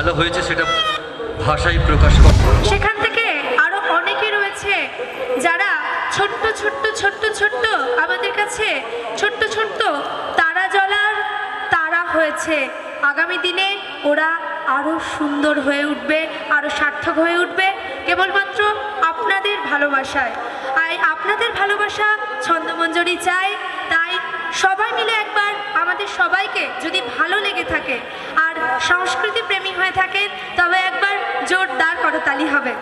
ভালো হয়েছে সেটা ভাষায় প্রকাশ সেখান থেকে আরও অনেকে রয়েছে যারা ছোট্ট ছোট্ট ছোট্ট ছোট্ট আমাদের কাছে ছোট্ট ছোট্ট তারা জ্বলার তারা হয়েছে। আগামী দিনে ওরা আরও সুন্দর হয়ে উঠবে আরও সার্থক হয়ে উঠবে কেবলমাত্র আপনাদের ভালোবাসায়। আর আপনাদের ভালোবাসা ছন্দমঞ্জরি চাই, তাই সবাই মিলে একবার আমাদের সবাইকে যদি ভালো লেগে থাকে আর হয়ে থাকেন তবে একবার জোরদার করতালি হবে।